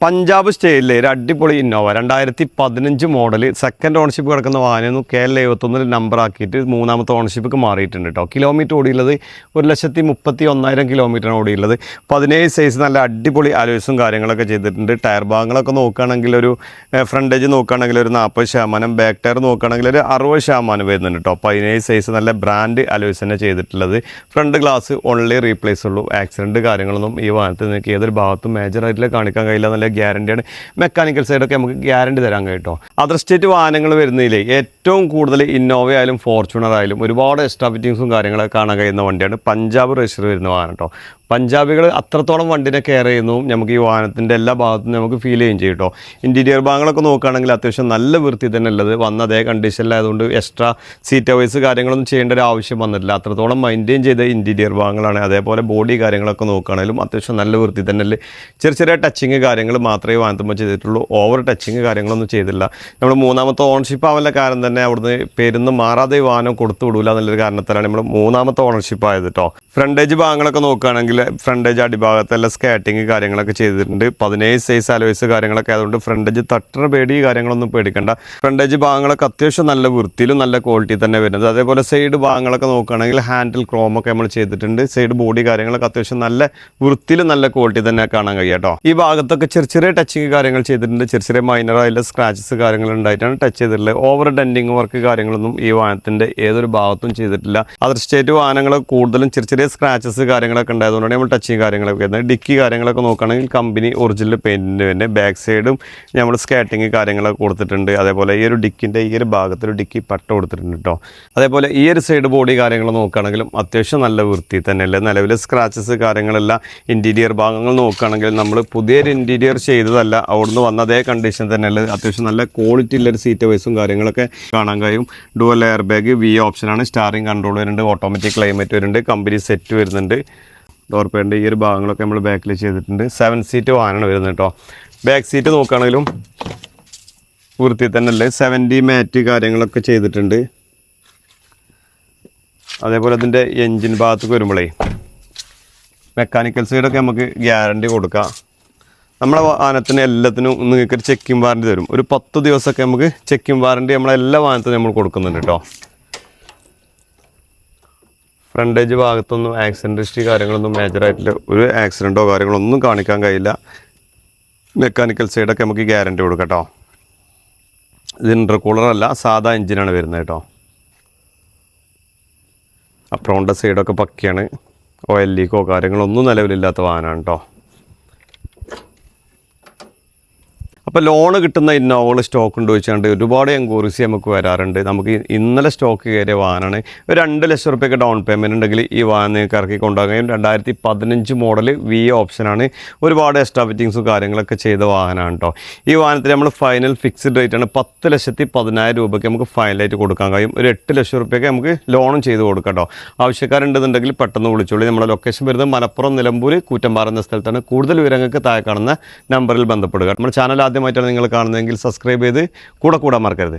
പഞ്ചാബ് സ്റ്റേറ്റിലെ ഒരു അടിപൊളി ഇന്നോവ. രണ്ടായിരത്തി പതിനഞ്ച് മോഡൽ സെക്കൻഡ് ഓണർഷിപ്പ് കിടക്കുന്ന വാഹനം കെ എൽ എഴുപത്തൊന്നിൽ നമ്പർ ആക്കിയിട്ട് മൂന്നാമത്തെ ഓണർഷിപ്പ് മാറിയിട്ടുണ്ട് കേട്ടോ കിലോമീറ്റർ ഓടിയുള്ളത് ഒരു ലക്ഷത്തി മുപ്പത്തി ഒന്നായിരം കിലോമീറ്ററാണ് ഓടിയുള്ളത് പതിനേഴ് സൈസ് നല്ല അടിപൊളി അലോയ്സും കാര്യങ്ങളൊക്കെ ചെയ്തിട്ടുണ്ട്. ടയർ ഭാഗങ്ങളൊക്കെ നോക്കുകയാണെങ്കിൽ ഒരു ഫ്രണ്ടേജ് നോക്കുകയാണെങ്കിൽ ഒരു നാൽപ്പത് ശതമാനം ബാക്ക് ടയർ നോക്കുകയാണെങ്കിൽ ഒരു അറുപത് ശതമാനം വരുന്നുണ്ട് കേട്ടോ പതിനേഴ് സൈസ് നല്ല ബ്രാൻഡ് അലോയ്സ് തന്നെ ചെയ്തിട്ടുള്ളത്. ഫ്രണ്ട് ഗ്ലാസ് ഓൺലി റീപ്ലേസ് ഉള്ളൂ. ആക്സിഡന്റ് കാര്യങ്ങളൊന്നും ഈ വാഹനത്തിൽ നിങ്ങൾക്ക് ഏതൊരു ഭാഗത്തും മേജർ ആയിട്ടുള്ള കാണിക്കാൻ കഴിയില്ല. നല്ല ഗ്യാരണ്ടിയാണ്. മെക്കാനിക്കൽ സൈഡൊക്കെ നമുക്ക് ഗ്യാരണ്ടി തരാൻ കേട്ടോ. അതർ സ്റ്റേറ്റ് വാഹനങ്ങൾ വരുന്നതിൽ ഏറ്റവും കൂടുതൽ ഇന്നോവ ആയാലും ഫോർച്യൂണർ ആയാലും ഒരുപാട് എക്സ്ട്രാ ഫിറ്റിങ്സും കാര്യങ്ങളൊക്കെ കാണാൻ കഴിയുന്ന വണ്ടിയാണ്. പഞ്ചാബ് രജിസ്റ്റർ വരുന്ന വാഹനം കേട്ടോ. പഞ്ചാബികൾ അത്രത്തോളം വണ്ടിനെ കെയർ ചെയ്യുന്നു. നമുക്ക് ഈ വാഹനത്തിന്റെ എല്ലാ ഭാഗത്തും നമുക്ക് ഫീൽ ചെയ്യും ചെയ്യും കേട്ടോ ഇന്റീരിയർ ഭാഗങ്ങളൊക്കെ നോക്കുകയാണെങ്കിൽ അത്യാവശ്യം നല്ല വൃത്തി തന്നെ ഉള്ളത്. വന്ന അതേ കണ്ടീഷനിലായതുകൊണ്ട് എക്സ്ട്രാ സീറ്റ് വൈസ് കാര്യങ്ങളൊന്നും ചെയ്യേണ്ട ഒരു ആവശ്യം വന്നിട്ടില്ല. അത്രത്തോളം മെയിന്റെയിൻ ചെയ്ത ഇന്റീരിയർ ഭാഗങ്ങളാണ്. അതേപോലെ ബോഡി കാര്യങ്ങളൊക്കെ നോക്കുകയാണെങ്കിലും അത്യാവശ്യം നല്ല വൃത്തി തന്നെ ചെറിയ ചെറിയ ടച്ചിങ് കാര്യങ്ങൾ മാത്രമേ വാഹനത്തുമ്പോൾ ചെയ്തിട്ടുള്ളൂ. ഓവർ ടച്ചിങ് കാര്യങ്ങളൊന്നും ചെയ്തില്ല നമ്മൾ മൂന്നാമത്തെ ഓണർഷിപ്പ് ആവാനുള്ള കാരണം തന്നെ അവിടുന്ന് പേരുന്ന് മാറാതെ വാഹനം കൊടുത്തു വിടൂല എന്നുള്ളൊരു കാരണത്തിലാണ് നമ്മൾ മൂന്നാമത്തെ ഓണർഷിപ്പ് ആയത് കേട്ടോ ഫ്രണ്ടേജ് ഭാഗങ്ങളൊക്കെ നോക്കുകയാണെങ്കിൽ ഫ്രണ്ടേജ് അടിഭാഗത്തെല്ലാം സ്കാറ്റിങ് കാര്യങ്ങളൊക്കെ ചെയ്തിട്ടുണ്ട്. പതിനേഴ് സൈസ് അലോയ്സ് കാര്യങ്ങളൊക്കെ ആയതുകൊണ്ട് ഫ്രണ്ടേജ് തട്ടണ പേടി കാര്യങ്ങളൊന്നും പേടിക്കണ്ട. ഫ്രണ്ടേജ് ഭാഗങ്ങളൊക്കെ അത്യാവശ്യം നല്ല വൃത്തിയിലും നല്ല ക്വാളിറ്റി തന്നെ വരുന്നത്. അതേപോലെ സൈഡ് ഭാഗങ്ങളൊക്കെ നോക്കുകയാണെങ്കിൽ ഹാൻഡിൽ ക്രോമൊക്കെ നമ്മൾ ചെയ്തിട്ടുണ്ട്. സൈഡ് ബോഡി കാര്യങ്ങളൊക്കെ അത്യാവശ്യം നല്ല വൃത്തിയിലും നല്ല ക്വാളിറ്റി തന്നെ കാണാൻ കഴിയാട്ടോ ഈ ഭാഗത്തൊക്കെ ചെറിയ ചെറിയ ടച്ചിങ് കാര്യങ്ങൾ ചെയ്തിട്ടുണ്ട്. ചെറിയ ചെറിയ മൈനർ ആയിട്ടുള്ള സ്ക്രാച്ചസ് കാര്യങ്ങൾ ഉണ്ടായിട്ടാണ് ടച്ച് ചെയ്തിട്ടുള്ളത്. ഓവർ ഡെൻഡിങ് വർക്ക് കാര്യങ്ങളൊന്നും ഈ വാഹനത്തിന്റെ ഏതൊരു ഭാഗത്തും ചെയ്തിട്ടില്ല. അതർ സ്റ്റേറ്റ് വാഹനങ്ങൾ കൂടുതലും ചെറിയ ചെറിയ സ്ക്രാച്ചസ് കാര്യങ്ങളൊക്കെ ഉണ്ടായതുകൊണ്ടാണ് നമ്മൾ ടച്ചിങ് കാര്യങ്ങളൊക്കെ. വരുന്നത് ഡിക്കി കാര്യങ്ങളൊക്കെ നോക്കുകയാണെങ്കിൽ കമ്പനി ഒറിജിനൽ പെയിന്റിന്റെ തന്നെ ബാക്ക് സൈഡും നമ്മൾ സ്കാറ്റിങ് കാര്യങ്ങളൊക്കെ കൊടുത്തിട്ടുണ്ട്. അതേപോലെ ഈ ഒരു ഡിക്കിന്റെ ഈ ഒരു ഭാഗത്തൊരു ഡിക്കി പട്ട കൊടുത്തിട്ടുണ്ട് കേട്ടോ അതേപോലെ ഈ ഒരു സൈഡ് ബോഡി കാര്യങ്ങൾ നോക്കുകയാണെങ്കിലും അത്യാവശ്യം നല്ല വൃത്തി തന്നെയല്ലേ? നിലവിൽ സ്ക്രാച്ചസ് കാര്യങ്ങളെല്ലാം ഇന്റീരിയർ ഭാഗങ്ങൾ നോക്കുകയാണെങ്കിൽ നമ്മൾ പുതിയൊരു ഇന്റീരിയർ ചെയ്തതല്ല അവിടുന്ന് വന്ന അതേ കണ്ടീഷൻ തന്നെയല്ലേ? അത്യാവശ്യം നല്ല ക്വാളിറ്റി ഉള്ളൊരു സീറ്റ് വൈസും കാര്യങ്ങളൊക്കെ കാണാൻ കഴിയും. ഡുവൽ എയർ ബാഗ് വി ഓപ്ഷനാണ് സ്റ്റാറിംഗ് കൺട്രോൾ വരുന്നുണ്ട് ഓട്ടോമാറ്റിക് ക്ലൈമറ്റ് വരുന്നുണ്ട് കമ്പനി സെറ്റ് വരുന്നുണ്ട്. ഡോർ പേന്റെ ഈ ഒരു ഭാഗങ്ങളൊക്കെ നമ്മൾ ബാക്കിൽ ചെയ്തിട്ടുണ്ട്. സെവൻ സീറ്റ് വാഹനമാണ് വരുന്നത് കേട്ടോ ബാക്ക് സീറ്റ് നോക്കുകയാണെങ്കിലും വൃത്തി തന്നെ അല്ലേ സെവന്റി മാറ്റ് കാര്യങ്ങളൊക്കെ ചെയ്തിട്ടുണ്ട്. അതേപോലെ അതിന്റെ എൻജിൻ ഭാഗത്തേക്ക് വരുമ്പോഴേ മെക്കാനിക്കൽ സൈഡൊക്കെ നമുക്ക് ഗ്യാരണ്ടി കൊടുക്കാം. നമ്മളെ വാഹനത്തിന് എല്ലാത്തിനും നിങ്ങൾക്ക് ഒരു ചെക്കിംഗ് വാറണ്ടി തരും. ഒരു പത്ത് ദിവസമൊക്കെ നമുക്ക് ചെക്കിംഗ് വാറണ്ടി നമ്മളെ എല്ലാ വാഹനത്തിനും നമ്മൾ കൊടുക്കുന്നുണ്ട് കേട്ടോ ഫ്രണ്ടേജ് ഭാഗത്തൊന്നും ആക്സിഡന്റ് ഹിസ്റ്ററി കാര്യങ്ങളൊന്നും മേജറായിട്ടില്ല ഒരു ആക്സിഡന്റോ കാര്യങ്ങളൊന്നും കാണിക്കാൻ കഴിയില്ല. മെക്കാനിക്കൽ സൈഡൊക്കെ നമുക്ക് ഗ്യാരണ്ടി കൊടുക്കാം കേട്ടോ ഇത് ഇന്റർകൂളർ അല്ല സാധാ എഞ്ചിനാണ് വരുന്നത് കേട്ടോ. അപ്രോണ്ട സൈഡൊക്കെ പക്കയാണ്. ഓയിൽ ലീക്കോ കാര്യങ്ങളൊന്നും നിലവിലില്ലാത്ത വാഹനമാണ് കേട്ടോ. അപ്പോൾ ലോണ് കിട്ടുന്ന ഇന്നോവകൾ സ്റ്റോക്ക് ഉണ്ട് വെച്ചാണ്ട് ഒരുപാട് എൻക്വയറീസ് നമുക്ക് വരാറുണ്ട്. നമുക്ക് ഇന്നലെ സ്റ്റോക്ക് കയറിയ വാഹനമാണ് ഒരു രണ്ട് ലക്ഷം റുപ്യൊക്കെ ഡൗൺ പേയ്മെന്റ് ഉണ്ടെങ്കിൽ ഈ വാഹനം നിങ്ങൾക്ക് ഇറക്കി കൊണ്ടുപോകാൻ രണ്ടായിരത്തി പതിനഞ്ച് മോഡൽ വി ഓപ്ഷനാണ് ഒരുപാട് എക്സ്ട്രാ ഫിറ്റിങ്സും കാര്യങ്ങളൊക്കെ ചെയ്ത വാഹനമാണ് കേട്ടോ ഈ വാഹനത്തിൽ നമ്മൾ ഫൈനൽ ഫിക്സ്ഡ് റേറ്റ് ആണ്. പത്ത് ലക്ഷത്തി പതിനായിരം രൂപയ്ക്ക് നമുക്ക് ഫൈനലായിട്ട് കൊടുക്കാൻ കഴിയും. ഒരു എട്ട് ലക്ഷം റുപ്യൊക്കെ നമുക്ക് ലോണും ചെയ്ത് കൊടുക്കാം കേട്ടോ ആവശ്യക്കാരുണ്ടെന്നുണ്ടെങ്കിൽ പെട്ടെന്ന് വിളിച്ചോളൂ. നമ്മുടെ ലൊക്കേഷൻ വരുന്നത് മലപ്പുറം നിലമ്പൂർ കൂറ്റമ്പാറ എന്ന സ്ഥലത്താണ്. കൂടുതൽ വിവരങ്ങൾക്ക് താഴെ കാണുന്ന നമ്പറിൽ ബന്ധപ്പെടുക. നമ്മുടെ ചാനൽ ആദ്യമായിട്ടാണ് നിങ്ങൾ കാണുന്നതെങ്കിൽ സബ്സ്ക്രൈബ് ചെയ്ത് കൂടെ കൂടാൻ മറക്കരുത്.